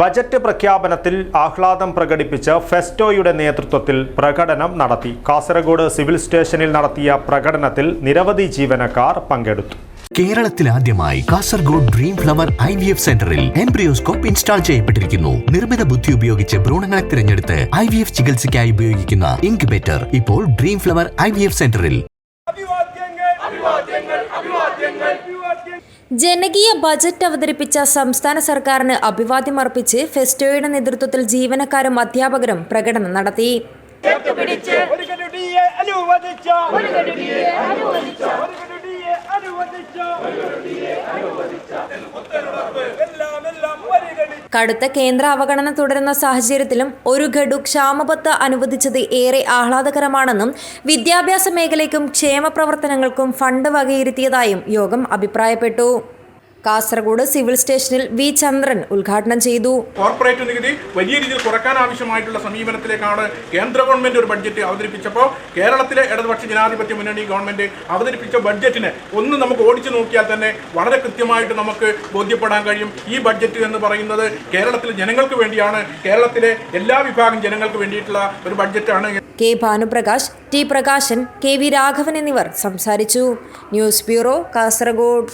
Budget പ്രഖ്യാപനത്തിൽ ആഹ്ലാദം പ്രകടിപ്പിച്ച് ഫെസ്റ്റോയുടെ നേതൃത്വത്തിൽ പ്രകടനം നടത്തി. കാസർഗോഡ് സിവിൽ സ്റ്റേഷനിൽ നടത്തിയ പ്രകടനത്തിൽ നിരവധി ജീവനക്കാർ പങ്കെടുത്തു. കേരളത്തിൽ ആദ്യമായി Kasaragod Dream Flower I V F സെന്ററിൽ എംബ്രിയോസ്കോപ്പ് ഇൻസ്റ്റാൾ ചെയ്യപ്പെട്ടിരിക്കുന്നു. നിർമ്മിത ബുദ്ധി ഉപയോഗിച്ച് ഭ്രൂണങ്ങളെ തിരഞ്ഞെടുത്ത് ഐ വി എഫ് ചികിത്സയ്ക്കായി ഉപയോഗിക്കുന്ന ഇൻക്യുബേറ്റർ ഇപ്പോൾ dream flower I V F സെന്ററിൽ ജനകീയ ബജറ്റ് അവതരിപ്പിച്ച സംസ്ഥാന സർക്കാരിന് അഭിവാദ്യമർപ്പിച്ച് ഫെസ്റ്റോയുടെ നേതൃത്വത്തിൽ ജീവനക്കാരും അധ്യാപകരും പ്രകടനം നടത്തി. ഒരു കടുടിയെ അനുവദിച്ച ഒരു കടുടിയെ അനുവദിച്ച ഒരു കടുടിയെ അനുവദിച്ച എല്ലാം എല്ലാം കടുത്ത കേന്ദ്ര അവഗണന തുടരുന്ന സാഹചര്യത്തിലും ഒരു ഗഡു ക്ഷാമബത്ത് അനുവദിച്ചത് ഏറെ ആഹ്ലാദകരമാണെന്നും വിദ്യാഭ്യാസ മേഖലയ്ക്കും ക്ഷേമ പ്രവർത്തനങ്ങൾക്കും ഫണ്ട് വകയിരുത്തിയതായും യോഗം അഭിപ്രായപ്പെട്ടു. കാസർഗോഡ് സിവിൽ സ്റ്റേഷനിൽ വി ചന്ദ്രൻ ഉദ്ഘാടനം ചെയ്തു. കോർപ്പറേറ്റ് നികുതി വലിയ രീതിയിൽ കുറയ്ക്കാൻ ആവശ്യമായിട്ടുള്ള സമീപനത്തിലേക്കാണ് കേന്ദ്ര ഗവൺമെന്റ് ഒരു ബഡ്ജറ്റ് അവതരിപ്പിച്ചപ്പോൾ കേരളത്തിലെ ഇടതുപക്ഷ ജനാധിപത്യ മുന്നണി ഗവൺമെന്റ് അവതരിപ്പിച്ച ബഡ്ജറ്റിനെ ഒന്ന് നമുക്ക് ഓടിച്ചു നോക്കിയാൽ തന്നെ വളരെ കൃത്യമായിട്ട് നമുക്ക് ബോധ്യപ്പെടാൻ കഴിയും. ഈ ബഡ്ജറ്റ് എന്ന് പറയുന്നത് കേരളത്തിലെ ജനങ്ങൾക്ക് വേണ്ടിയാണ്. കേരളത്തിലെ എല്ലാ വിഭാഗം ജനങ്ങൾക്ക് വേണ്ടിയിട്ടുള്ള ഒരു ബഡ്ജറ്റാണ്. K Bhanuprakash T Prakashan K V Raghavan എന്നിവർ സംസാരിച്ചു. News bureau Kasaragod.